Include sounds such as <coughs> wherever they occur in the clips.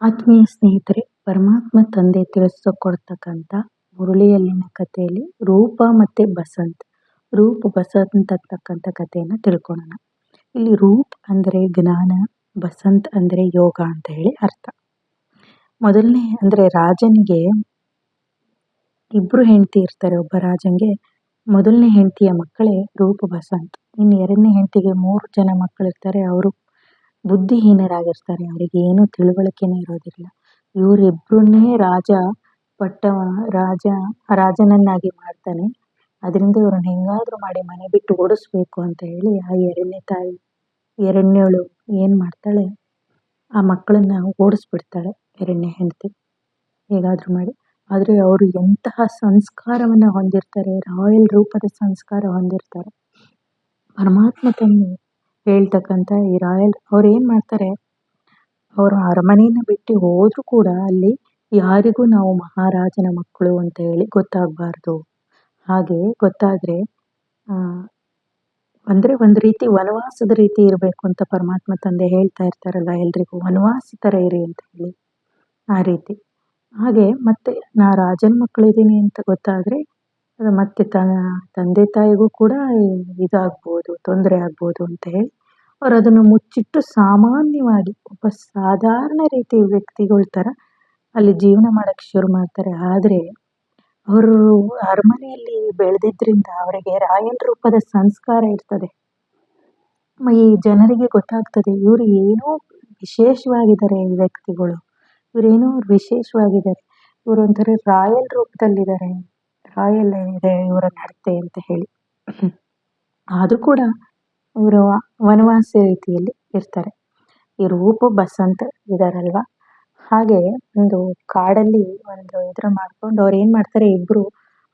ಆತ್ಮೀಯ ಸ್ನೇಹಿತರೆ, ಪರಮಾತ್ಮ ತಂದೆ ತಿಳಿಸಿಕೊಡ್ತಕ್ಕಂಥ ಮುರುಳಿಯಲ್ಲಿನ ಕಥೆಯಲ್ಲಿ ರೂಪ ಮತ್ತೆ ಬಸಂತ್. ರೂಪ, ಬಸಂತ್ ಅಂತಕ್ಕಂಥ ಕಥೆಯನ್ನು ತಿಳ್ಕೊಳ್ಳೋಣ ಇಲ್ಲಿ ರೂಪ್ ಅಂದರೆ ಜ್ಞಾನ, ಬಸಂತ್ ಅಂದರೆ ಯೋಗ ಅಂತ ಹೇಳಿ ಅರ್ಥ. ಮೊದಲನೇ ಅಂದ್ರೆ ರಾಜನಿಗೆ ಇಬ್ಬರು ಹೆಂಡತಿ ಇರ್ತಾರೆ. ಒಬ್ಬ ರಾಜನಿಗೆ ಮೊದಲನೇ ಹೆಂಡತಿಯ ಮಕ್ಕಳೇ ರೂಪ, ಬಸಂತ್. ಇನ್ನು ಎರಡನೇ ಹೆಂಡತಿಗೆ ಮೂರು ಜನ ಮಕ್ಕಳಿರ್ತಾರೆ. ಅವರು ಬುದ್ಧಿಹೀನರಾಗಿರ್ತಾರೆ. ಅವರಿಗೆ ಏನು ತಿಳುವಳಿಕೆನೇ ಇರೋದಿಲ್ಲ. ಇವರಿಬ್ರನ್ನೇ ರಾಜ ಪಟ್ಟ ರಾಜ, ರಾಜನನ್ನಾಗಿ ಮಾಡ್ತಾನೆ. ಅದರಿಂದ ಇವ್ರನ್ನ ಹೆಂಗಾದ್ರೂ ಮಾಡಿ ಮನೆ ಬಿಟ್ಟು ಓಡಿಸ್ಬೇಕು ಅಂತ ಹೇಳಿ ಆ ಎರಡನೇ ತಾಯಿ ಎರಡನೇವಳು ಏನು ಮಾಡ್ತಾಳೆ? ಆ ಮಕ್ಕಳನ್ನ ಓಡಿಸ್ಬಿಡ್ತಾಳೆ, ಎರಡನೇ ಹೆಂಡತಿ. ಹೇಗಾದರೂ ಮಾಡಿ. ಆದರೆ ಅವರು ಎಂತಹ ಸಂಸ್ಕಾರವನ್ನ ಹೊಂದಿರ್ತಾರೆ, ರಾಯಲ್ ರೂಪದ ಸಂಸ್ಕಾರ ಹೊಂದಿರ್ತಾರೆ. ಪರಮಾತ್ಮ ತನ್ನ ಹೇಳ್ತಕ್ಕಂಥ ಈ ರಾಯಲ್ ಅವ್ರು ಏನು ಮಾಡ್ತಾರೆ? ಅವರು ಅರಮನೆಯನ್ನು ಬಿಟ್ಟು ಹೋದರೂ ಕೂಡ ಅಲ್ಲಿ ಯಾರಿಗೂ ನಾವು ಮಹಾರಾಜನ ಮಕ್ಕಳು ಅಂತ ಹೇಳಿ ಗೊತ್ತಾಗಬಾರ್ದು. ಹಾಗೆ ಗೊತ್ತಾದ್ರೆ ಅಂದರೆ ಒಂದ್ ರೀತಿ ವನವಾಸದ ರೀತಿ ಇರಬೇಕು ಅಂತ ಪರಮಾತ್ಮ ತಂದೆ ಹೇಳ್ತಾ ಇರ್ತಾರಲ್ಲ ಎಲ್ರಿಗೂ, ವನವಾಸಿ ತರ ಇರಿ ಅಂತ ಹೇಳಿ. ಆ ರೀತಿ. ಹಾಗೆ ಮತ್ತೆ ನಾ ರಾಜನ ಮಕ್ಕಳಿದ್ದೀನಿ ಅಂತ ಗೊತ್ತಾದ್ರೆ ಮತ್ತೆ ತಂದೆ ತಾಯಿಗೂ ಕೂಡ ಇದಾಗ್ಬೋದು, ತೊಂದರೆ ಆಗ್ಬೋದು ಅಂತ ಹೇಳಿ ಅವ್ರು ಅದನ್ನು ಮುಚ್ಚಿಟ್ಟು ಸಾಮಾನ್ಯವಾಗಿ ಒಬ್ಬ ಸಾಧಾರಣ ರೀತಿ ವ್ಯಕ್ತಿಗಳ ಥರ ಅಲ್ಲಿ ಜೀವನ ಮಾಡಕ್ ಶುರು ಮಾಡ್ತಾರೆ. ಆದರೆ ಅವರು ಅರಮನೆಯಲ್ಲಿ ಬೆಳೆದಿದ್ರಿಂದ ಅವರಿಗೆ ರಾಯಲ್ ರೂಪದ ಸಂಸ್ಕಾರ ಇರ್ತದೆ. ಈ ಜನರಿಗೆ ಗೊತ್ತಾಗ್ತದೆ ಇವರು ಏನೋ ವಿಶೇಷವಾಗಿದ್ದಾರೆ ಈ ವ್ಯಕ್ತಿಗಳು. ಇವರೇನೋ ವಿಶೇಷವಾಗಿದ್ದಾರೆ. ಇವರು ಒಂಥರ ರಾಯಲ್ ರೂಪದಲ್ಲಿದ್ದಾರೆ. ರಾಯಲ್ ಇದೆ, ಇವರ ನಡತೆ ಅಂತ ಹೇಳಿ. ಆದರೂ ಕೂಡ ಇವರು ವನವಾಸ ರೀತಿಯಲ್ಲಿ ಇರ್ತಾರೆ. ಈ ರೂಪ ಬಸಂತ್ ಇದಾರಲ್ವ? ಹಾಗೆ ಒಂದು ಕಾಡಲ್ಲಿ ಒಂದು ಇದ್ರ ಮಾಡ್ಕೊಂಡು ಅವ್ರು ಏನು ಮಾಡ್ತಾರೆ ಇಬ್ಬರು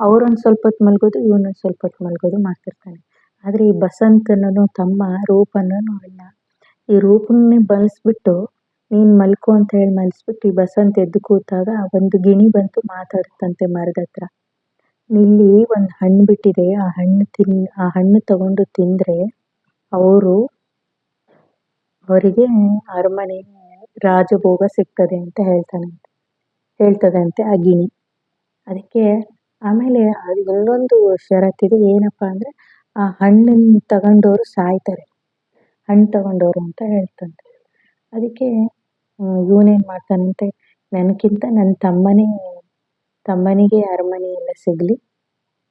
ಅವ್ರೊಂದ್ ಸ್ವಲ್ಪ ಹೊತ್ತು ಮಲ್ಗೋದು ಇವನೊಂದ್ ಸ್ವಲ್ಪ ಹೊತ್ತು ಮಲ್ಗೋದು ಮಾಡ್ತಿರ್ತಾನೆ. ಆದ್ರೆ ಈ ಬಸಂತನೂ ತಮ್ಮ ರೂಪನೂ ಅಲ್ಲ ಈ ರೂಪನ್ನೇ ಬಳಸ್ಬಿಟ್ಟು ನೀನು ಮಲ್ಕೋ ಅಂತ ಹೇಳಿ ಮಲ್ಸ್ಬಿಟ್ಟು ಈ ಬಸಂತ ಎದ್ದು ಕೂತಾಗ ಒಂದು ಗಿಣಿ ಬಂತು ಮಾತಾಡ್ತಂತೆ ಮರದ ಹತ್ರ. ಇಲ್ಲಿ ಒಂದು ಹಣ್ಣು ಬಿಟ್ಟಿದೆ. ಆ ಹಣ್ಣು ತಿನ್, ಆ ಹಣ್ಣು ತಗೊಂಡು ತಿಂದ್ರೆ ಅವರು, ಅವರಿಗೆ ಅರಮನೆ ರಾಜಭೋಗ ಸಿಗ್ತದೆ ಅಂತ ಹೇಳ್ತಾನಂತೆ ಹೇಳ್ತದಂತೆ ಆ ಗಿಣಿ. ಅದಕ್ಕೆ ಆಮೇಲೆ ಇನ್ನೊಂದು ಷರತ್ತಿದೆ, ಏನಪ್ಪಾ ಅಂದ್ರೆ ಆ ಹಣ್ಣನ್ನು ತಗೊಂಡವರು ಸಾಯ್ತಾರೆ. ಹಣ್ಣು ತಗೊಂಡವರು ಅಂತ ಹೇಳ್ತಂತೆ. ಅದಕ್ಕೆ ಇವನೇನ್ ಮಾಡ್ತಾನಂತೆ ನನಗಿಂತ ನನ್ನ ತಮ್ಮನೇ, ತಮ್ಮನಿಗೆ ಅರಮನೆ ಸಿಗ್ಲಿ.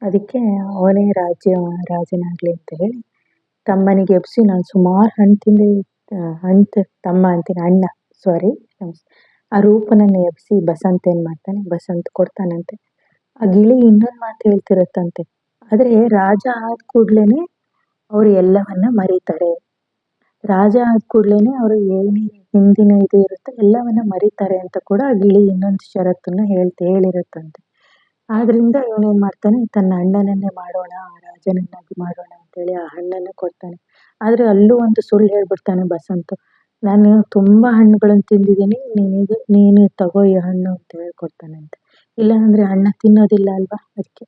ಅದಕ್ಕೆ ಅವನೇ ರಾಜ್ಯ, ರಾಜನಾಗಲಿ ಅಂತ ಹೇಳಿ ತಮ್ಮನಿಗೆ ಎಬ್ಸಿ ನಾನು ಸುಮಾರು ಹಣ್ಣು ಹಂತ ತಮ್ಮ ಅಂತೀನಿ ಅಣ್ಣ ಸಾರಿ ಆ ರೂಪನನ್ನು ಎಬ್ಸಿ ಬಸಂತ ಏನು ಮಾಡ್ತಾನೆ, ಬಸಂತ್ ಕೊಡ್ತಾನಂತೆ. ಆ ಗಿಳಿ ಇನ್ನೊಂದು ಮಾತು ಹೇಳ್ತಿರತ್ತಂತೆ. ಆದರೆ ರಾಜ ಆದ ಕೂಡ್ಲೇ ಅವರು ಎಲ್ಲವನ್ನ ಮರೀತಾರೆ. ರಾಜ ಆದ ಕೂಡ್ಲೇ ಅವರು ಏನೇ ಹಿಂದಿನ ಇದು ಇರುತ್ತೆ ಎಲ್ಲವನ್ನ ಮರೀತಾರೆ ಅಂತ ಕೂಡ ಆ ಗಿಳಿ ಇನ್ನೊಂದು ಷರತ್ತನ್ನು ಹೇಳ್ತಿ, ಹೇಳಿರುತ್ತಂತೆ. ಆದ್ರಿಂದ ಇವನೇನ್ ಮಾಡ್ತಾನೆ, ತನ್ನ ಅಣ್ಣನನ್ನೇ ಮಾಡೋಣ ರಾಜನನ್ನಾಗಿ ಮಾಡೋಣ ಅಂತ ಹೇಳಿ ಆ ಹಣ್ಣನ್ನ ಕೊಡ್ತಾನೆ. ಆದ್ರೆ ಅಲ್ಲೂ ಒಂದು ಸುಳ್ಳು ಹೇಳ್ಬಿಡ್ತಾನೆ ಬಸಂತ, ನಾನು ತುಂಬಾ ಹಣ್ಣುಗಳನ್ನು ತಿಂದಿದ್ದೀನಿ, ನಿನಗೆ, ನೀನು ತಗೋ ಈ ಹಣ್ಣು ಅಂತ ಹೇಳ್ಕೊಡ್ತಾನಂತೆ ಇಲ್ಲ ಅಂದ್ರೆ ಅಣ್ಣ ತಿನ್ನೋದಿಲ್ಲ ಅಲ್ವಾ ಅದಕ್ಕೆ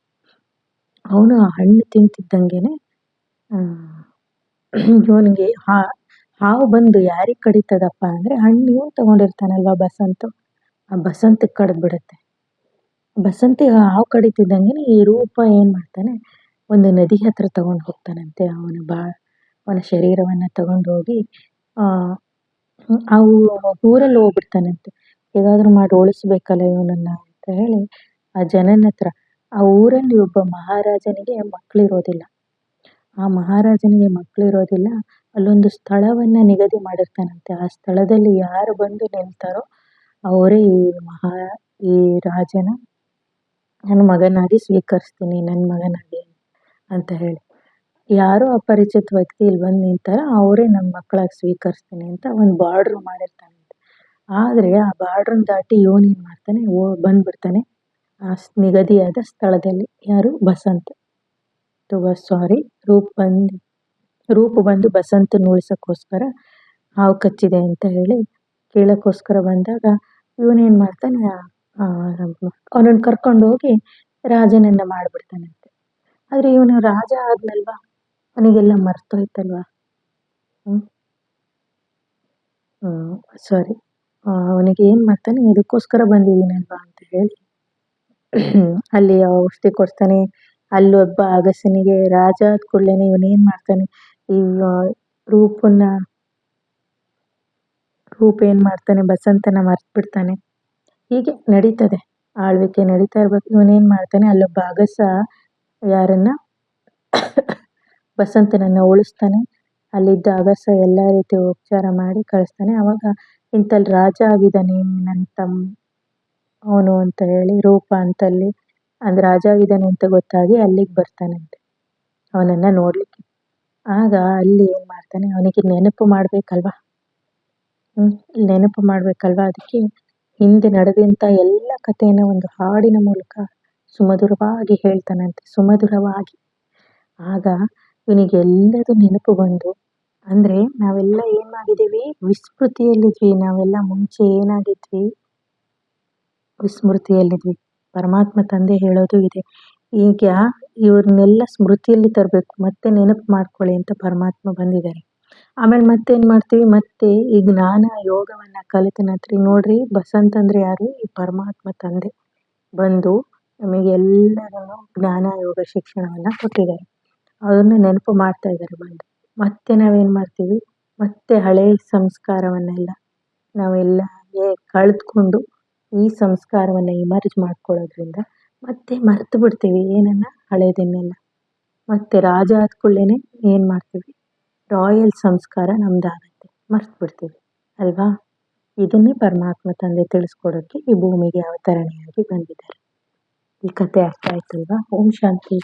ಅವನು ಆ ಹಣ್ಣು ತಿಂತಿದ್ದಂಗೆನೆ ಇವನಿಗೆ ಹಾ, ಹಾವು ಬಂದು ಯಾರಿಗೆ ಕಡಿತದಪ್ಪ ಅಂದ್ರೆ ಹಣ್ಣು ಇವನ್ ತಗೊಂಡಿರ್ತಾನಲ್ವಾ ಬಸಂತ್, ಆ ಬಸಂತ ಕಡ್ದ್ ಬಿಡುತ್ತೆ ಬಸಂತಿಗೆ ಹಾವು ಇದ್ದಂಗೆ ಈ ರೂಪ ಏನು ಮಾಡ್ತಾನೆ? ಒಂದು ನದಿ ಹತ್ರ ತಗೊಂಡು ಹೋಗ್ತಾನಂತೆ ಅವನ ಬಾ, ಅವನ ಶರೀರವನ್ನು ತಗೊಂಡು ಹೋಗಿ, ಆ ಊರಲ್ಲಿ ಹೋಗ್ಬಿಡ್ತಾನಂತೆ. ಹೇಗಾದರೂ ಮಾಡಿ ಉಳಿಸ್ಬೇಕಲ್ಲ ಇವನನ್ನ ಅಂತ ಹೇಳಿ ಆ ಜನನ ಹತ್ರ, ಆ ಊರಲ್ಲಿ ಒಬ್ಬ ಮಹಾರಾಜನಿಗೆ ಮಕ್ಳಿರೋದಿಲ್ಲ. ಆ ಮಹಾರಾಜನಿಗೆ ಮಕ್ಕಳಿರೋದಿಲ್ಲ ಅಲ್ಲೊಂದು ಸ್ಥಳವನ್ನ ನಿಗದಿ ಮಾಡಿರ್ತಾನಂತೆ. ಆ ಸ್ಥಳದಲ್ಲಿ ಯಾರು ಬಂದು ನಿಲ್ತಾರೋ ಅವರೇ ಈ ಮಹಾ, ಈ ರಾಜನ ನನ್ನ ಮಗನಾಗಿ ಸ್ವೀಕರಿಸ್ತೀನಿ ನನ್ನ ಮಗನಾಗಿ ಅಂತ ಹೇಳಿ. ಯಾರೋ ಅಪರಿಚಿತ ವ್ಯಕ್ತಿ ಇಲ್ಲಿ ಬಂದು ನಿಂತಾರ, ಅವರೇ ನಮ್ಮ ಮಕ್ಕಳಾಗಿ ಸ್ವೀಕರಿಸ್ತೀನಿ ಅಂತ ಒಂದು ಬಾರ್ಡರ್ ಮಾಡಿರ್ತಾನೆ. ಆದ್ರೆ ಆ ಬಾರ್ಡ್ರನ್ನ ದಾಟಿ ಇವನ್ ಏನ್ ಮಾಡ್ತಾನೆ, ಓ, ಬಂದ್ಬಿಡ್ತಾನೆ ಆ ನಿಗದಿಯಾದ ಸ್ಥಳದಲ್ಲಿ. ಯಾರು? ಬಸಂತ್. ಸಾರಿ. ರೂಪ್ ಬಂದು ರೂಪ್ ಬಂದು ಬಸಂತನ ಉಳಿಸೋಕ್ಕೋಸ್ಕರ ಹಾವು ಕಚ್ಚಿದೆ ಅಂತ ಹೇಳಿ ಕೇಳೋಕ್ಕೋಸ್ಕರ ಬಂದಾಗ ಇವನೇನು ಮಾಡ್ತಾನೆ ಅವನನ್ನ ಕರ್ಕೊಂಡು ಹೋಗಿ ರಾಜನನ್ನ ಮಾಡಿಬಿಡ್ತಾನಂತೆ. ಆದರೆ ಇವನು ರಾಜ ಆದ್ನಲ್ವಾ? ಅವನಿಗೆಲ್ಲ ಮರ್ತೋಯ್ತಲ್ವಾ? ಸಾರಿ ಅವನಿಗೆ ಏನು ಮಾಡ್ತಾನೆ? ಇದಕ್ಕೋಸ್ಕರ ಬಂದಿದ್ದೀನಲ್ವಾ ಅಂತ ಹೇಳಿ. ಅಲ್ಲಿ ಔಷಧಿ ಕೊಡ್ತಾನೆ. ಅಲ್ಲೊಬ್ಬ ಅಗಸನಿಗೆ ರಾಜ ಆದ ಕೂಡಲೇ ಇವನೇನು ಮಾಡ್ತಾನೆ? ಈ ರೂಪನ್ನ, ರೂಪ ಏನು ಮಾಡ್ತಾನೆ? ಬಸಂತನ ಮರ್ತು ಬಿಡ್ತಾನೆ ಹೀಗೆ ನಡೀತದೆ. ಆಳ್ವಿಕೆ ನಡೀತಾ ಇರ್ಬೇಕು. ಇವನೇನು ಮಾಡ್ತಾನೆ? ಅಲ್ಲೊಬ್ಬ ಭಾಗಸ ಯಾರನ್ನ <coughs> ಬಸಂತನನ್ನ ಉಳಿಸ್ತಾನೆ. ಅಲ್ಲಿದ್ದ ಅಗಸ ಎಲ್ಲ ರೀತಿ ಉಪಚಾರ ಮಾಡಿ ಕಳಿಸ್ತಾನೆ. ಅವಾಗ ಇಂಥಲ್ಲಿ ರಾಜ ಆಗಿದ್ದಾನೆ ನನ್ನ ತಮ್ಮ ಅವನು ಅಂತ ಹೇಳಿ, ರೂಪ ಅಂತಲ್ಲಿ. ಅಂದ್ರೆ ರಾಜ ಆಗಿದ್ದಾನೆ ಅಂತ ಗೊತ್ತಾಗಿ ಅಲ್ಲಿಗೆ ಬರ್ತಾನಂತೆ. ಅವನನ್ನ ನೋಡ್ಲಿಕ್ಕೆ. ಆಗ ಅಲ್ಲಿ ಏನು ಮಾಡ್ತಾನೆ? ಅವನಿಗೆ ನೆನಪು ಮಾಡಬೇಕಲ್ವಾ? ನೆನಪು ಮಾಡಬೇಕಲ್ವಾ? ಅದಕ್ಕೆ ಹಿಂದೆ ನಡೆದಂತ ಎಲ್ಲ ಕಥೆಯನ್ನು ಒಂದು ಹಾಡಿನ ಮೂಲಕ ಸುಮಧುರವಾಗಿ ಹೇಳ್ತಾನಂತೆ, ಸುಮಧುರವಾಗಿ. ಆಗ ಇವನಿಗೆ ಎಲ್ಲದೂ ನೆನಪು ಬಂದು, ಅಂದ್ರೆ ನಾವೆಲ್ಲ ಏನ್ ಮಾಡಿದೀವಿ ವಿಸ್ಮೃತಿಯಲ್ಲಿದ್ವಿ, ನಾವೆಲ್ಲ ಮುಂಚೆ ಏನಾಗಿದ್ವಿ? ವಿಸ್ಮೃತಿಯಲ್ಲಿದ್ವಿ. ಪರಮಾತ್ಮ ತಂದೆ ಹೇಳೋದು ಇದೆ. ಈಗ ಇವ್ರನ್ನೆಲ್ಲ ಸ್ಮೃತಿಯಲ್ಲಿ ತರಬೇಕು, ಮತ್ತೆ ನೆನಪು ಮಾಡ್ಕೊಳ್ಳಿ ಅಂತ ಪರಮಾತ್ಮ ಬಂದಿದ್ದಾರೆ. ಆಮೇಲೆ ಮತ್ತೇನು ಮಾಡ್ತೀವಿ? ಮತ್ತೆ ಈ ಜ್ಞಾನ ಯೋಗವನ್ನ ಕಲಿತ ನಂತರ ನೋಡ್ರಿ. ಬಸಂತ ಯಾರು? ಈ ಪರಮಾತ್ಮ ತಂದೆ. ಬಂದು ನಮಗೆ ಎಲ್ಲರೂ ಜ್ಞಾನ ಯೋಗ ಶಿಕ್ಷಣವನ್ನ ಕೊಟ್ಟಿದ್ದಾರೆ. ಅದನ್ನ ನೆನಪು ಮಾಡ್ತಾ ಇದ್ದಾರೆ ಬಂದು ಮತ್ತೆ ನಾವೇನ್ ಮಾಡ್ತೀವಿ? ಮತ್ತೆ ಹಳೆ ಸಂಸ್ಕಾರವನ್ನೆಲ್ಲ ನಾವೆಲ್ಲ ಕಳೆದುಕೊಂಡು ಈ ಸಂಸ್ಕಾರವನ್ನ ಇಮರ್ಜ್ ಮಾಡ್ಕೊಳ್ಳೋದ್ರಿಂದ ಮತ್ತೆ ಮರೆತು ಬಿಡ್ತೀವಿ. ಏನನ್ನ? ಹಳೇದನ್ನೆಲ್ಲ. ಮತ್ತೆ ರಾಜ ಆದ ಕೂಡಲೇ ಏನು ಮಾಡ್ತೀವಿ? ರಾಯಲ್ ಸಂಸ್ಕಾರ ನಮ್ದಾಗತ್ತೆ ಮರ್ತು ಬಿಡ್ತೀವಿ ಅಲ್ವಾ? ಇದನ್ನೇ ಪರಮಾತ್ಮ ತಂದೆ ತಿಳಿಸ್ಕೊಡೋಕ್ಕೆ ಈ ಭೂಮಿಗೆ ಅವತರಣೆಯಾಗಿ ಬಂದಿದ್ದಾರೆ. ಈ ಕತೆ ಅರ್ಥ ಆಯ್ತಲ್ವಾ? ಓಂ ಶಾಂತಿ.